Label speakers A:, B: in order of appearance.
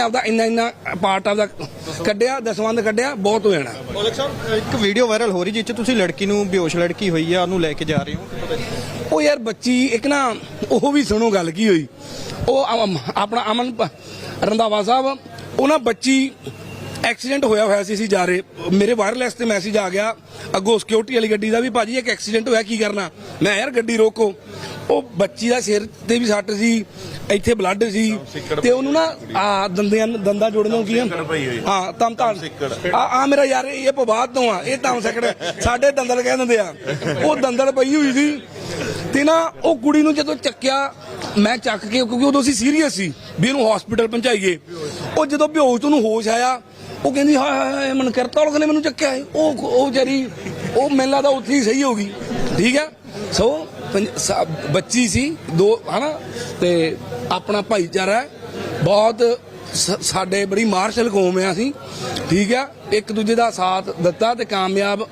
A: ਆਪਦਾ ਇੰਨਾ ਇੰਨਾ ਪਾਰਟ ਆਪਦਾ ਕੱਢਿਆ ਦਸਵੰਦ ਕੱਢਿਆ ਬਹੁਤ ਹੋ ਜਾਣਾ।
B: ਸਾਹਿਬ ਇੱਕ ਵੀਡੀਓ ਵਾਇਰਲ ਹੋ ਰਹੀ ਜਿਸ 'ਚ ਤੁਸੀਂ ਲੜਕੀ ਨੂੰ ਬੇਹੋਸ਼ ਲੜਕੀ ਹੋਈ ਆ ਉਹਨੂੰ ਲੈ ਕੇ ਜਾ ਰਹੇ ਹੋ।
A: ਉਹ ਯਾਰ ਬੱਚੀ ਇੱਕ ਨਾ ਉਹ ਵੀ ਸੁਣੋ ਗੱਲ ਕੀ ਹੋਈ। ਉਹ ਅਮ- ਆਪਣਾ ਅਮਨ ਪ- ਰੰਧਾਵਾ ਸਾਹਿਬ ਉਹ ਨਾ ਬੱਚੀ ਐਕਸੀਡੈਂਟ ਹੋਇਆ ਹੋਇਆ ਸੀ ਅਸੀਂ ਜਾ ਰਹੇ। ਮੇਰੇ ਵਾਇਰਲੈਸ ਤੇ ਮੈਸੇਜ ਆ ਗਿਆ ਅੱਗੋਂ ਸਿਕਿਉਰਿਟੀ ਵਾਲੀ ਗੱਡੀ ਦਾ ਵੀ ਭਾਜੀ ਇੱਕ ਐਕਸੀਡੈਂਟ ਹੋਇਆ ਕੀ ਕਰਨਾ? ਮੈਂ ਯਾਰ ਗੱਡੀ ਰੋਕੋ। ਉਹ ਬੱਚੀ ਦਾ ਸਿਰ ਤੇ ਵੀ ਸੱਟ ਸੀ ਇੱਥੇ ਬਲੱਡ ਸੀ ਤੇ ਉਹਨੂੰ ਨਾ ਆ ਦੰਦਿਆਂ ਦੰਦਾ ਜੋੜਨ ਨੂੰ ਕੀ? ਹਾਂ ਤਮ ਤਾਂ ਆ ਆ ਮੇਰਾ ਯਾਰ ਇਹ ਪਵਾਦ ਤੋਂ ਆ ਇਹ ਤਾਂ ਸਕੜ। ਸਾਡੇ ਦੰਦਲ ਕਹਿ ਦਿੰਦੇ ਆ। ਉਹ ਦੰਦਲ ਪਈ ਹੋਈ ਸੀ ਤੇ ਨਾ ਉਹ ਕੁੜੀ ਨੂੰ ਜਦੋਂ ਚੱਕਿਆ ਮੈਂ ਚੱਕ ਕੇ ਕਿਉਂਕਿ ਉਦੋਂ ਅਸੀਂ ਸੀਰੀਅਸ ਸੀ ਵੀ ਇਹਨੂੰ ਹਸਪੀਟਲ ਪਹੁੰਚਾਈਏ। ਉਹ ਜਦੋਂ ਬੇਹੋਸ਼ ਤੋਂ ਉਹਨੂੰ ਹੋਸ਼ ਆਇਆ ਉਹ ਕਹਿੰਦੀ ਹਾਏ ਹਾਏ ਹਾਏ ਮਨ ਕਰਤਾ ਲੋਕ ਨੇ ਮੈਨੂੰ ਚੱਕਿਆ। ਉਹ ਉਹ ਵਿਚਾਰੀ ਉਹ ਮੈਨੂੰ ਲੱਗਦਾ ਉੱਥੇ ਹੀ ਸਹੀ ਹੋ ਗਈ। ਠੀਕ ਹੈ ਸਾ- ਬੱਚੀ ਸੀ, ਦੋ, ਹਨਾ? ਤੇ ਆਪਣਾ ਭਾਈਚਾਰਾ ਬਹੁਤ ਸਾਡੇ ਬੜੀ ਮਾਰਸ਼ਲ ਕੌਮ ਆ ਅਸੀਂ। ਠੀਕ ਆ? ਇੱਕ ਦੂਜੇ ਦਾ ਸਾਥ ਦਿੱਤਾ ਤੇ ਕਾਮਯਾਬ